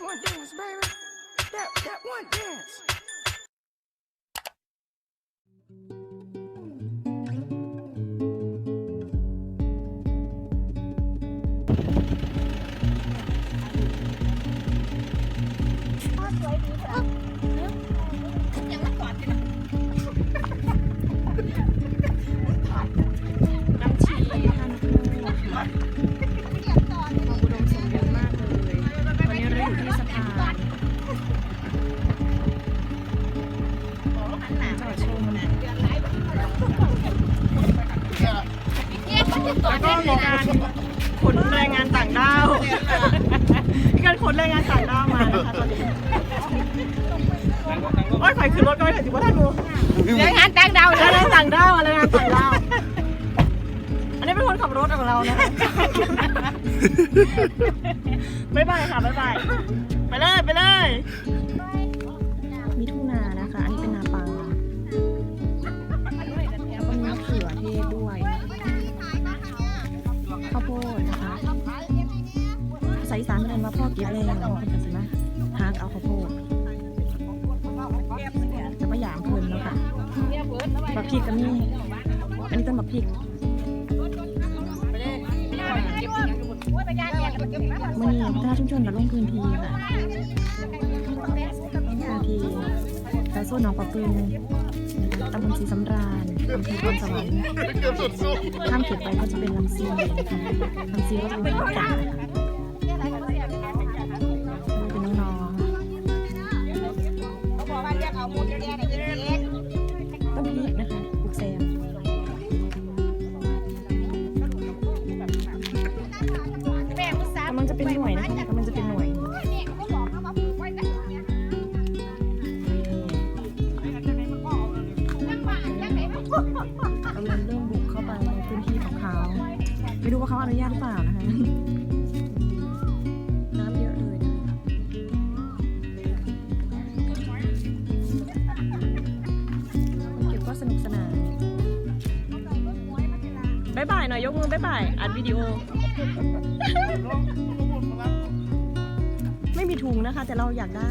That one dance, baby. That that one dance. แล้วก็มีการขนแรงงานต่างด้าวมีการขนแรงงานต่างด้าวมานะคะตอนนี้โอ้ยข่อยขึ้นรถก็ไม่ถึงจุดว่าท่านดูแรงงานต่างดาวแรงงานต่างด้าวแรงงานต่างด้าวอันนี้เป็นคนขับรถของเรานะคะบ๊ายบายค่ะบ๊ายบายไปเลยไปเลย ใส่สารเรียนว่าพ่อเก็บเลยเอาคนกันสินะหากเอาข้าวโพดจะมาหยามเพิ่นแล้วค่ะบักพริกก็มีอันนี้ต้นบักพริกมื่อนี้พัฒนาชุมชนกับลงพื้นที่ค่ะพื้นที่สายโซนหนองปะปืนตำบลศรีสำราญอำเภอพรสวรรค์ข้ามเขตไปก็จะเป็นลำซีลำซีก็จะเป็นภาก ไปดูว่าเขาอนุญาตหรือเปล่านะคะน้ำเยอะเลยนะคะคนเก็บก็สนุกสนานบายบายหน่อยยกมือบายบายอัดวิดีโอ ไม่มีถุงนะคะ แต่เราอยากได้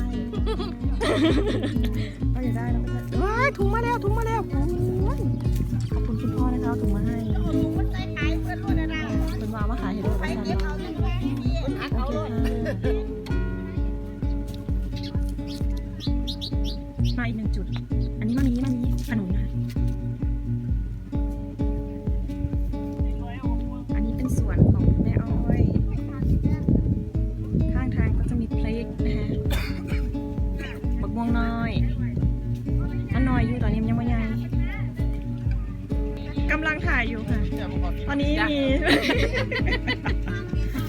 เราอยากได้เราก็จะว้ายถุงมาแล้วถุงมาแล้วคุณขอบคุณคุณพ่อนะคะ มาอีกหนึ่งจุด อันนี้มานี้มานี้ขนุนนะคะอันนี้เป็นสวนของแม่อ้อย ข้างทางก็จะมีพริกนะฮะบักม่วงน้อยมันน้อยอยู่ตอนนี้มันยังไม่ใหญ่กำลังถ่ายอยู่ค่ะ ตอนนี้มี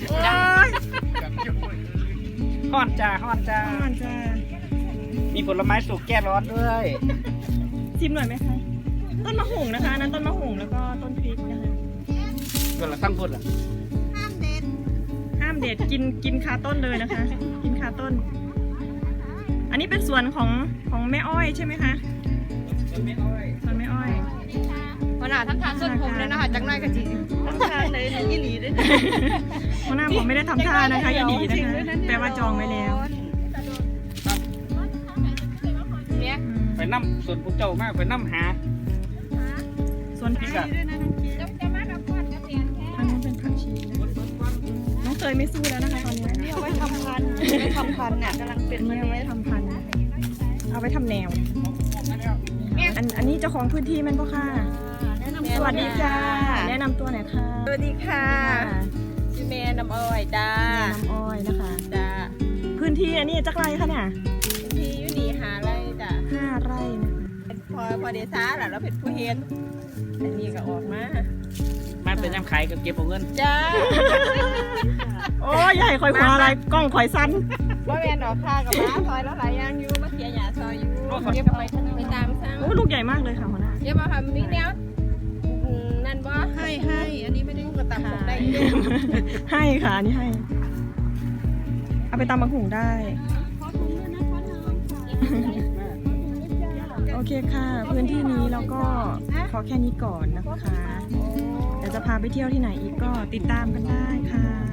โอ้ยฮอดจ้าฮอดจ้ามันจะ มีผลไม้สุกแก้ร้อนด้วยชิมหน่อยไหมคะต้นมะฮุงนะคะอันนั้นต้นมะฮุงแล้วก็ต้นพริกนะคะส่วนละตั้งคนละห้ามเด็ดกินกินคาต้นเลยนะคะ กินคาต้น อันนี้เป็นสวนของของแม่อ้อยใช่ไหมคะสวนแม่อ้อยวันหน้าทั้งทางส้นผมเลยนะคะจังน้อยกะจิทั้งทางเลยยี่หลีด้วยหัวหน้าผมไม่ได้ทำท่านะคะยี่หลีนะคะแปลว่าจองไว้แล้ว อืมไปนั่ส่วนพวกเจ้ามากไปนั่หา ส่วนพริกอะทางนู้นเป็นผักชีน้องเตยไม่สู้แล้วนะคะตอนนี้เอาไว้ทำพันไว้ทำพันเนี่ยกำลังเป็นอันนี้เอาไว้ทำพันธุ์เอาไว้ทำแนว อันอันนี้เจ้าของพื้นที่แมันก็ค่ะ สวัสดีจ้า แนะนำตัวหน่อยค่ะสวัสดีค่ะชื่อเมย์น้ำอ้อยจ้าแม่น้ำอ้อยนะคะ จ้า พื้นที่อันนี้จักไรคะเนี่ย อพอเดซ่าแหละเราเป็นผู้เห็นอันนี้ก็ออกมามาเป็นน้ำขายกับเก็บเอาเงินจ้าโอ้ยใหญ่คอยคว้าอะไรกล้องคอยสั้นว่าแมนดอกค่ากับม้าซอยแล้วหลายอย่างอยู่มาเสียหยาซอยอยู่เก็บไปไปตามสร้างโอ้ลูกใหญ่มากเลยค่ะหัวหน้าเดี๋ยวมาทำมีแนวอืมนั่นบ่ให้ให้อันนี้ไม่ได้กระตับผมได้เยอะให้ค่ะอันนี่ให้ เอาไปตำบักหุงได้โอเคค่ะ พื้นที่นี้เราก็ขอแค่นี้ก่อนนะคะเดี๋ยวจะพาไปเที่ยวที่ไหนอีกก็ติดตามกันได้ค่ะ